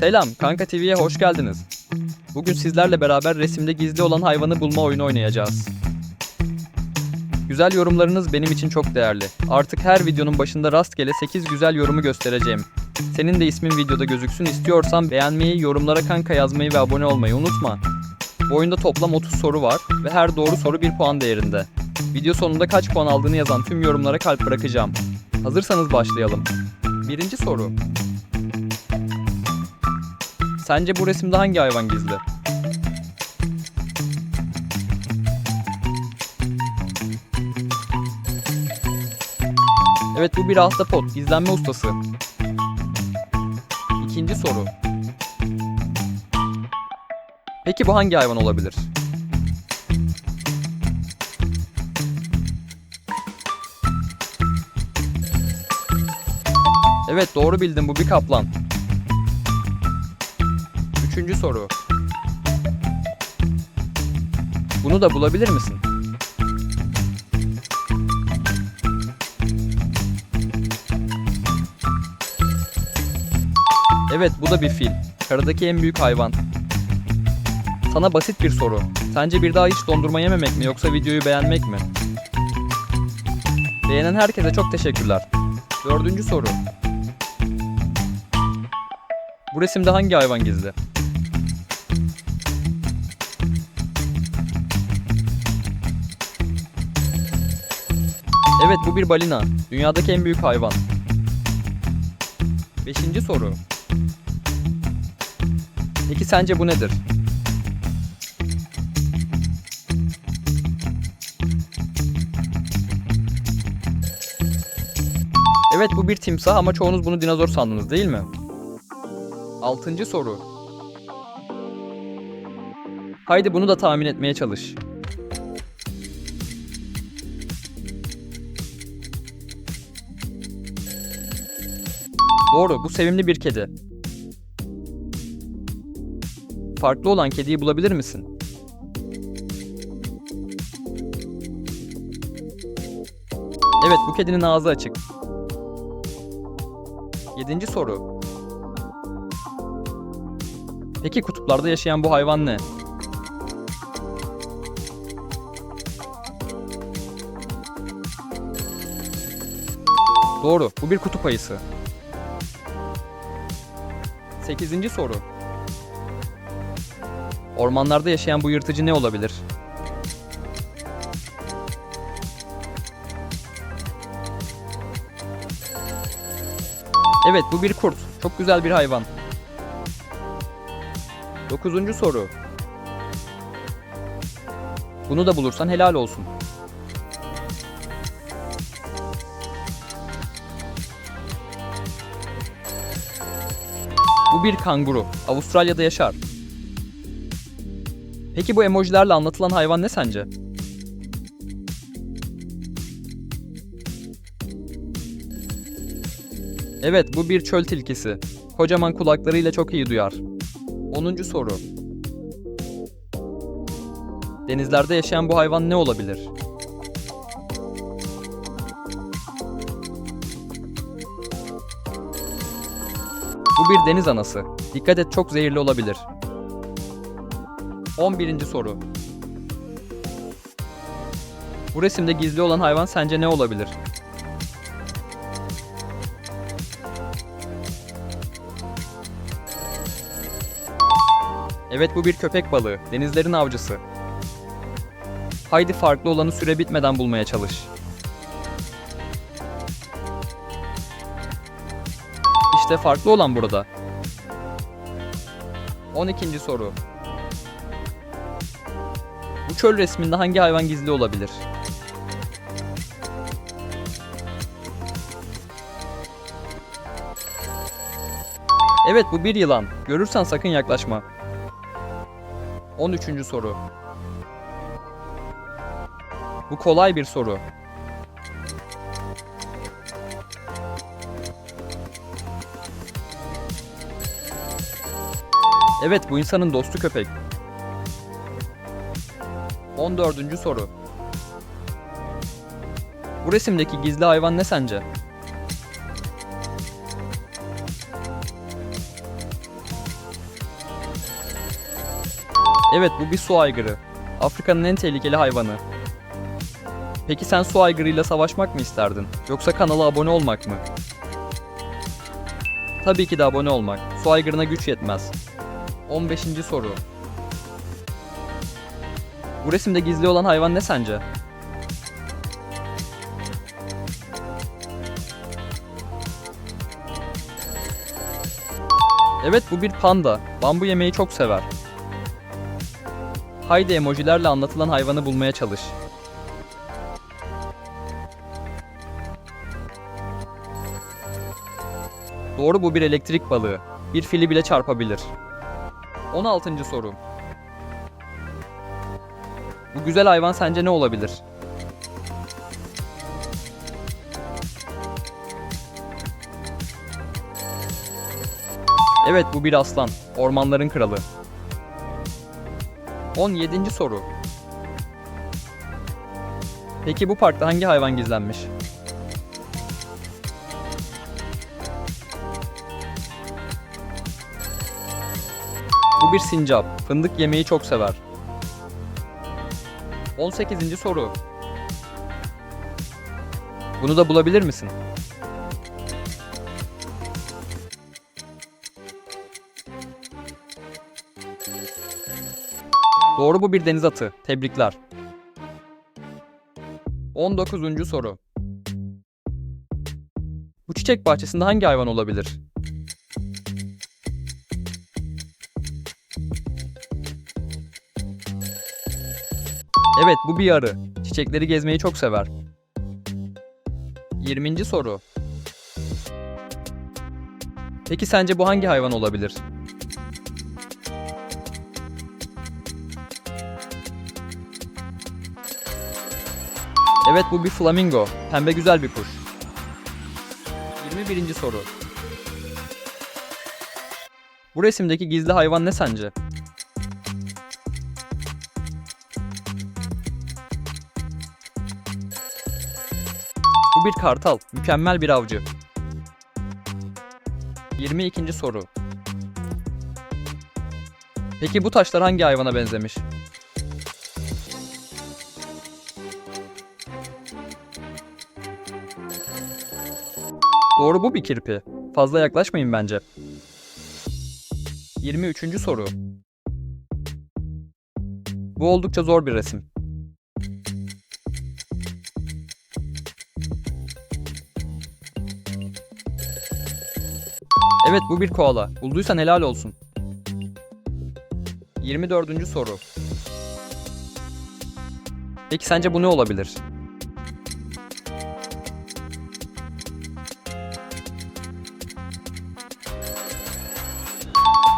Selam, Kanka TV'ye hoş geldiniz. Bugün sizlerle beraber resimde gizli olan hayvanı bulma oyunu oynayacağız. Güzel yorumlarınız benim için çok değerli. Artık her videonun başında rastgele 8 güzel yorumu göstereceğim. Senin de ismin videoda gözüksün istiyorsan beğenmeyi, yorumlara kanka yazmayı ve abone olmayı unutma. Bu oyunda toplam 30 soru var ve her doğru soru 1 puan değerinde. Video sonunda kaç puan aldığını yazan tüm yorumlara kalp bırakacağım. Hazırsanız başlayalım. Birinci soru. Sence bu resimde hangi hayvan gizli? Evet bu bir ahtapot, gizlenme ustası. İkinci soru. Peki bu hangi hayvan olabilir? Evet doğru bildin bu bir kaplan. Üçüncü soru. Bunu da bulabilir misin? Evet bu da bir fil. Karadaki en büyük hayvan. Sana basit bir soru. Sence bir daha hiç dondurma yememek mi yoksa videoyu beğenmek mi? Beğenen herkese çok teşekkürler. Dördüncü soru. Bu resimde hangi hayvan gizli? Evet bu bir balina. Dünyadaki en büyük hayvan. Beşinci soru. Peki sence bu nedir? Evet bu bir timsah ama çoğunuz bunu dinozor sandınız değil mi? Altıncı soru. Haydi bunu da tahmin etmeye çalış. Doğru, bu sevimli bir kedi. Farklı olan kediyi bulabilir misin? Evet, bu kedinin ağzı açık. Yedinci soru. Peki kutuplarda yaşayan bu hayvan ne? Doğru, bu bir kutup ayısı. Sekizinci soru. Ormanlarda yaşayan bu yırtıcı ne olabilir? Evet, bu bir kurt. Çok güzel bir hayvan. Dokuzuncu soru. Bunu da bulursan helal olsun. Bu bir kanguru. Avustralya'da yaşar. Peki bu emojilerle anlatılan hayvan ne sence? Evet, bu bir çöl tilkisi. Kocaman kulaklarıyla çok iyi duyar. 10. soru. Denizlerde yaşayan bu hayvan ne olabilir? Bu bir deniz anası. Dikkat et çok zehirli olabilir. 11. soru. Bu resimde gizli olan hayvan sence ne olabilir? Evet bu bir köpek balığı, denizlerin avcısı. Haydi farklı olanı süre bitmeden bulmaya çalış. İşte farklı olan burada. 12. soru. Bu çöl resminde hangi hayvan gizli olabilir? Evet bu bir yılan. Görürsen sakın yaklaşma. 13. soru. Bu kolay bir soru. Evet bu insanın dostu köpek. 14. soru. Bu resimdeki gizli hayvan ne sence? Evet bu bir su aygırı. Afrika'nın en tehlikeli hayvanı. Peki sen su aygırıyla savaşmak mı isterdin? Yoksa kanala abone olmak mı? Tabii ki de abone olmak. Su aygırına güç yetmez. 15. soru. Bu resimde gizli olan hayvan ne sence? Evet bu bir panda. Bambu yemeyi çok sever. Haydi emojilerle anlatılan hayvanı bulmaya çalış. Doğru bu bir elektrik balığı. Bir fili bile çarpabilir. 16. soru. Bu güzel hayvan sence ne olabilir? Evet bu bir aslan. Ormanların kralı. 17. soru. Peki bu parkta hangi hayvan gizlenmiş? Bu bir sincap. Fındık yemeyi çok sever. 18. soru. Bunu da bulabilir misin? Doğru bu bir deniz atı. Tebrikler. 19. soru. Bu çiçek bahçesinde hangi hayvan olabilir? Evet, bu bir arı. Çiçekleri gezmeyi çok sever. 20. soru. Peki sence bu hangi hayvan olabilir? Evet bu bir flamingo. Pembe güzel bir kuş. 21. soru. Bu resimdeki gizli hayvan ne sence? Bir kartal. Mükemmel bir avcı. 22. soru. Peki bu taşlar hangi hayvana benzemiş? Doğru bu bir kirpi. Fazla yaklaşmayın bence. 23. soru. Bu oldukça zor bir resim. Evet bu bir koala. Bulduysan helal olsun. 24. soru. Peki sence bu ne olabilir?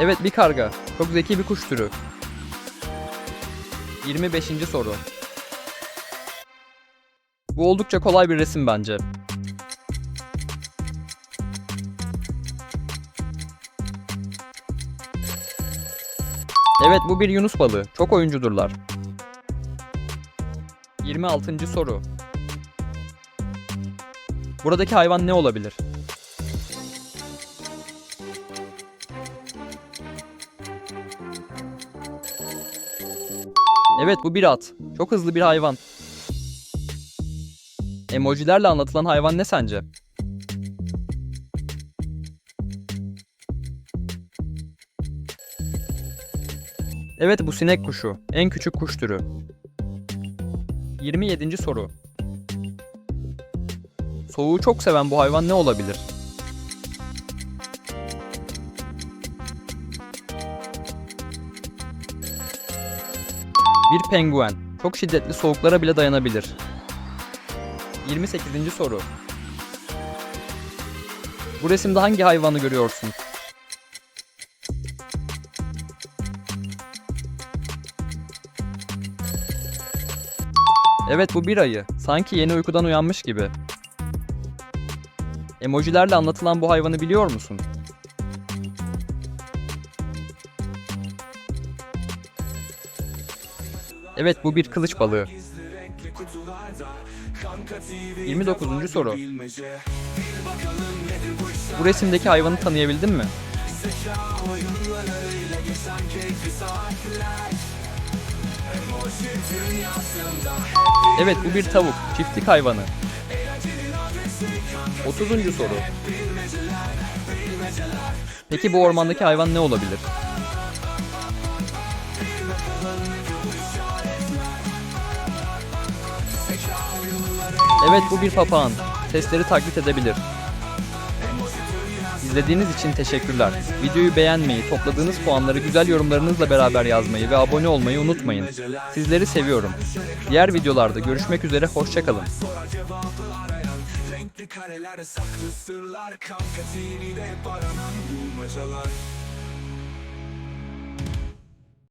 Evet bir karga. Çok zeki bir kuş türü. 25. soru. Bu oldukça kolay bir resim bence. Evet bu bir yunus balığı. Çok oyuncudurlar. 26. soru. Buradaki hayvan ne olabilir? Evet bu bir at. Çok hızlı bir hayvan. Emojilerle anlatılan hayvan ne sence? Evet bu sinek kuşu. En küçük kuş türü. 27. soru. Soğuğu çok seven bu hayvan ne olabilir? Bir penguen. Çok şiddetli soğuklara bile dayanabilir. 28. soru. Bu resimde hangi hayvanı görüyorsun? Evet bu bir ayı. Sanki yeni uykudan uyanmış gibi. Emojilerle anlatılan bu hayvanı biliyor musun? Evet bu bir kılıç balığı. 29. soru. Bu resimdeki hayvanı tanıyabildin mi? Evet bu bir tavuk, çiftlik hayvanı. 30. soru. Peki bu ormandaki hayvan ne olabilir? Evet bu bir papağan. Sesleri taklit edebilir. İzlediğiniz için teşekkürler. Videoyu beğenmeyi, topladığınız puanları güzel yorumlarınızla beraber yazmayı ve abone olmayı unutmayın. Sizleri seviyorum. Diğer videolarda görüşmek üzere, hoşçakalın. Karelerde saklı sırlar Kanka TV'de hep aranan bulmacalar